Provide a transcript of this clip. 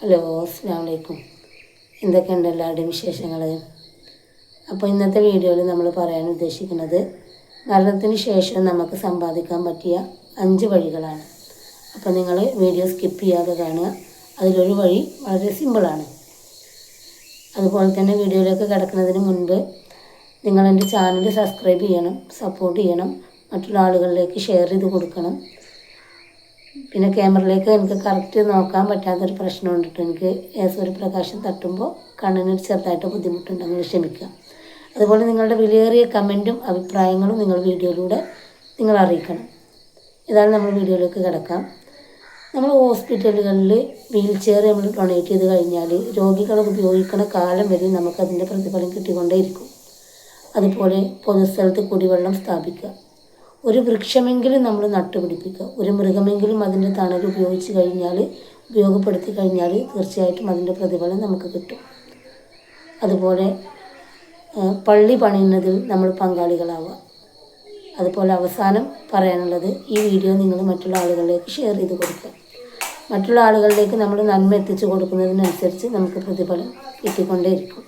Hello അസ്സാം വലൈക്കും എന്തൊക്കെയുണ്ട് എല്ലാവരുടെയും വിശേഷങ്ങൾ അപ്പോൾ ഇന്നത്തെ വീഡിയോയിൽ നമ്മൾ പറയാൻ ഉദ്ദേശിക്കുന്നത് മരണത്തിന് ശേഷം നമുക്ക് സമ്പാദിക്കാൻ പറ്റിയ അഞ്ച് വഴികളാണ്. അപ്പോൾ നിങ്ങൾ വീഡിയോ സ്കിപ്പ് ചെയ്യാതെ കാണുക. അതിലൊരു വഴി വളരെ സിമ്പിളാണ് അതുപോലെ തന്നെ വീഡിയോയിലേക്ക് കിടക്കുന്നതിന് മുൻപ് നിങ്ങളെന്റെ ചാനൽ സബ്സ്ക്രൈബ് ചെയ്യണം സപ്പോർട്ട് ചെയ്യണം. മറ്റുള്ള ആളുകളിലേക്ക് ഷെയർ ചെയ്ത് കൊടുക്കണം. പിന്നെ ക്യാമറയിലേക്ക് എനിക്ക് കറക്റ്റ് നോക്കാൻ പറ്റാത്തൊരു പ്രശ്നം കൊണ്ടിട്ട് എനിക്ക് സൂര്യപ്രകാശം തട്ടുമ്പോൾ കണ്ണിന് ചെറുതായിട്ട് ബുദ്ധിമുട്ടുണ്ടെങ്കിൽ ക്ഷമിക്കുക. അതുപോലെ നിങ്ങളുടെ വിലയേറിയ കമന്റും അഭിപ്രായങ്ങളും നിങ്ങൾ വീഡിയോയിലൂടെ നിങ്ങൾ അറിയിക്കണം. ഇതാണ് നമ്മൾ വീഡിയോയിലേക്ക് കിടക്കാം. നമ്മൾ ഹോസ്പിറ്റലുകളിൽ വീൽ ചെയർ നമ്മൾ ഡൊണേറ്റ് ചെയ്ത് കഴിഞ്ഞാൽ രോഗികൾ ഉപയോഗിക്കുന്ന കാലം വരെ നമുക്കതിന്റെ പ്രതിഫലം കിട്ടിക്കൊണ്ടേയിരിക്കും. അതുപോലെ പൊതുസ്ഥലത്ത് കുടിവെള്ളം സ്ഥാപിക്കുക. ഒരു വൃക്ഷമെങ്കിലും നമ്മൾ നട്ടുപിടിപ്പിക്കുക. ഒരു മൃഗമെങ്കിലും അതിന്റെ തണൽ ഉപയോഗിച്ച് കഴിഞ്ഞാൽ ഉപയോഗപ്പെടുത്തി കഴിഞ്ഞാൽ തീർച്ചയായിട്ടും അതിന്റെ പ്രതിഫലം നമുക്ക് കിട്ടും. അതുപോലെ പള്ളി പണിയുന്നതിൽ നമ്മൾ പങ്കാളികളാവുക. അതുപോലെ അവസാനം പറയാനുള്ളത് ഈ വീഡിയോ നിങ്ങൾ മറ്റുള്ള ആളുകളിലേക്ക് ഷെയർ ചെയ്ത് കൊടുക്കുക. മറ്റുള്ള ആളുകളിലേക്ക് നമ്മൾ നന്മ എത്തിച്ചു കൊടുക്കുന്നതിനനുസരിച്ച് നമുക്ക് പ്രതിഫലം കിട്ടിക്കൊണ്ടേയിരിക്കും.